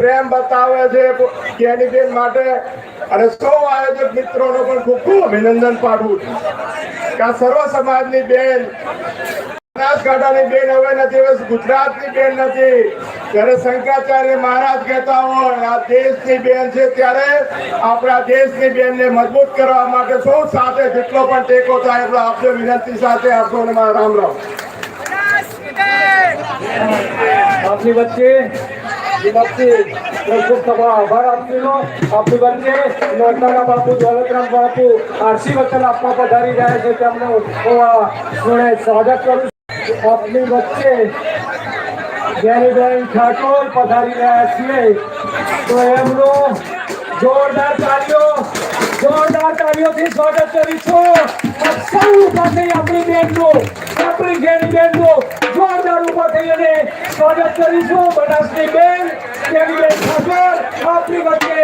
પ્રેમ બતાવે છે કેન્ડિડેટ માટે. અને સૌ આયોજક મિત્રોનો પણ ખૂબ ખૂબ અભિનંદન પાઠવું છું. કે આ સર્વ સમાજની બેન બનાસકાંઠાની બેન હવે નથી હવે ગુજરાતની બેન નથી. જ્યારે શંકરાચાર્ય મહારાજ કહેતા હોય આ દેશની બેન છે ત્યારે આપણા દેશની બેનને મજબૂત કરવા માટે સૌ સાથે જેટલો પણ ટેકો થાય એટલો આપજો વિનંતી સાથે આપજો અને મારા રામ રામ. આપની વચ્ચે વિનંતી ખૂબ ખૂબ આપની વચ્ચે આપવા પધારી રહ્યા છે. તેમનું સ્વાગત કરું વચ્ચે જ્ઞાનીબેન ઠાકોર પધારી રહ્યા છીએ. તો એમનો જોરદાર તાળીઓ, જોરદાર તાળીઓથી સ્વાગત કરીશું સૌ સાથે આપણી બેનનું, આપણી ઘેરી બેનનું જોરદાર ઊભા થઈ અને સ્વાગત કરીશું બનાસની બેન કેવી બેન ઠાકોર આપની વચ્ચે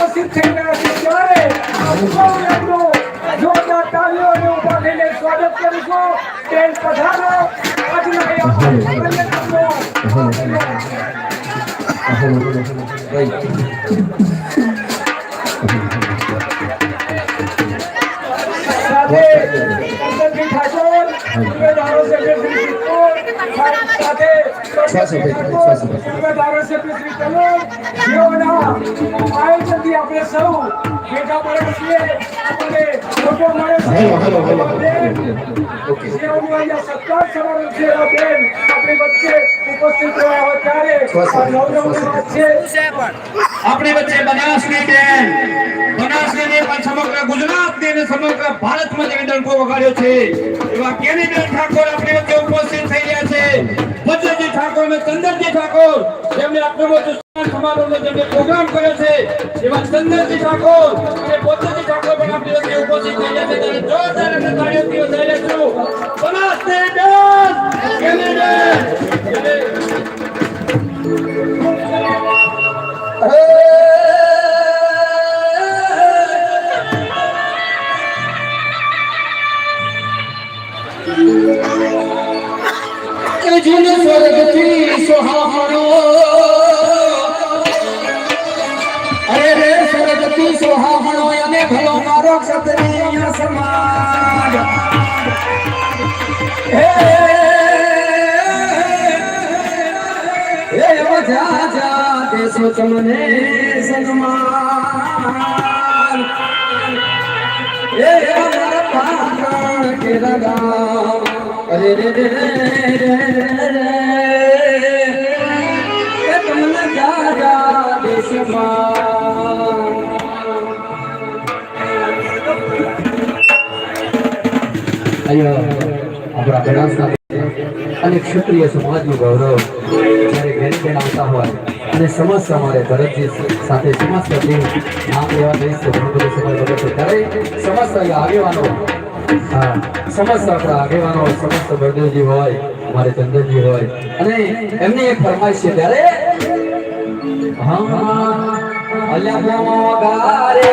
ઉપસ્થિત થઈ રહ્યા છે ત્યારે આ જોરદાર તાળીઓ અને ઊભા થઈને સ્વાગત કરીશું. બેન પધારો. આજના સાથે ધારાસભ્ય શ્રી આયોજનથી આપણે સૌ ભેગા પડે છીએ. અને મોટો મળે છે. સત્કાર સમારોહ છે. આપણી વચ્ચે ઉપસ્થિત આપણી વચ્ચે બનાસની બેન બનાસની બેન પણ સમગ્ર ગુજરાતની અને સમગ્ર ભારતમાં જેવી ડંકો વગાડ્યો છે. એવા કેની બેન ઠાકોર આપણી વચ્ચે ઉપસ્થિત થઈ રહ્યા છે. ભદ્રજી ઠાકોર અને ચંદનજી ઠાકોર, જેમને આટલો સન્માન સમારોહનો જેમને પ્રોગ્રામ કર્યો છે, એવા ચંદનજી ઠાકોર અને ભદ્રજી ઠાકોર પણ આપણી વચ્ચે ઉપસ્થિત થઈ રહ્યા છે. ત્યારે જોરદાર અને તાળીઓથી વધારી છું. બનાસની બેન કેની એ જૂનો સ્વર્ગથી સોહામણો અરે રે સ્વર્ગથી સોહામણો અને ભલો મારો ક્ષત્રિય સમાજ હે હે વજા જા દેશો તમને સન્માન. એ અમારા કે લગાવ અરે રે રે રે રે તમને જાજા દેશમાં. આપણા અને ક્ષત્રિય સમાજનું ગૌરવ જ્યારે ઘેરી ઘેર આવતા હોય અને સમસ્ત મારે ભરતજી સાથે સમસ્ત ટીમ નામ લેવા જઈશ. તો ઘણું બધું સમય બગડે છે. ત્યારે સમસ્ત આગેવાનો, હા સમસ્ત આપણા આગેવાનો સમસ્ત બળદેવજી હોય મારે ચંદનજી હોય. અને એમની એક ફરમાઈશ છે ત્યારે હા અલ્યા મોગારે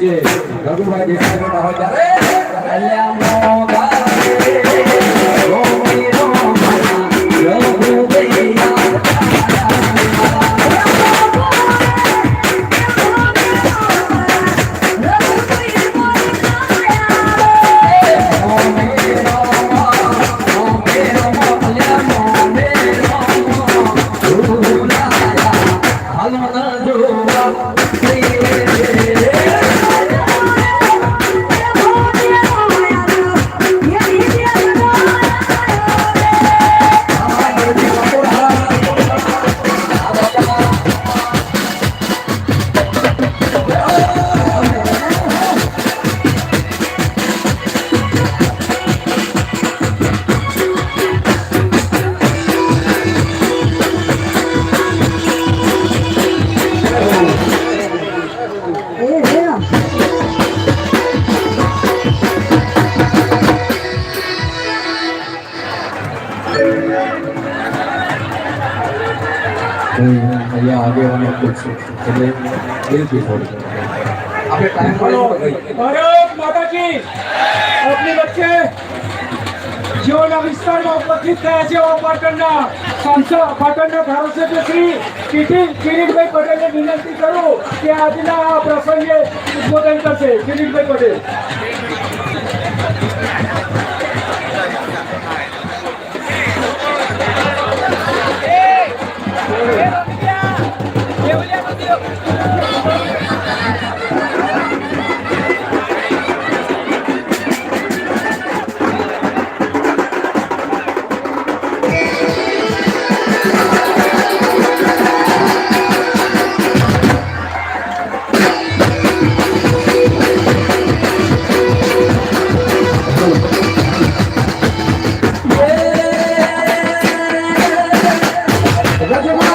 વચ્ચે રઘુભાઈ દેખાઈ રહ્યા હોય ત્યારે ગાવે Yeah. જેઓના વિસ્તારમાં ઉપસ્થિત થયા છે એવા પાટણના સાંસદ, પાટણના ધારાસભ્ય શ્રી વિનંતી કરું કે આજના આ પ્રસંગે ઉદબોધન કરશે. Kiritbhai Patel. Thank you.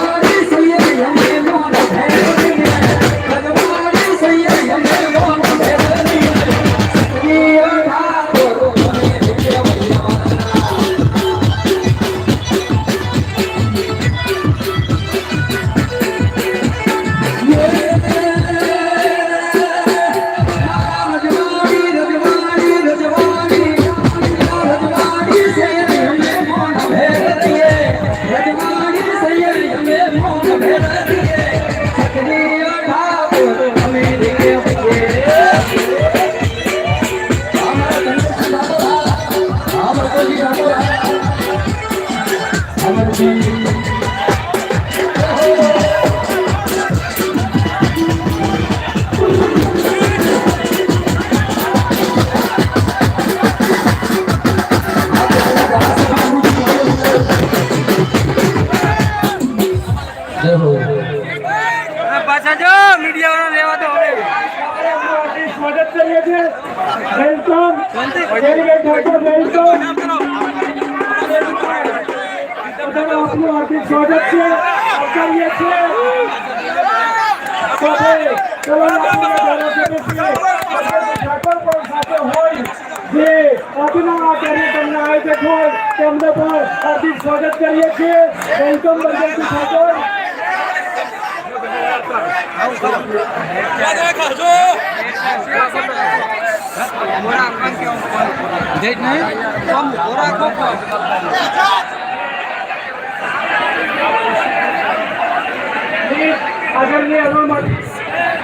Welcome delegate Thakor welcome બધાનું આપનું હાર્દિક સ્વાગત છે આવકારીએ છીએ હરોળમાં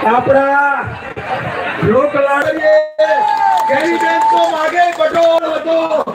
આપણા લોક લાડીએ કેની બેન તો માગે બટોળ હતો. અને તમારી સાથે છે આપ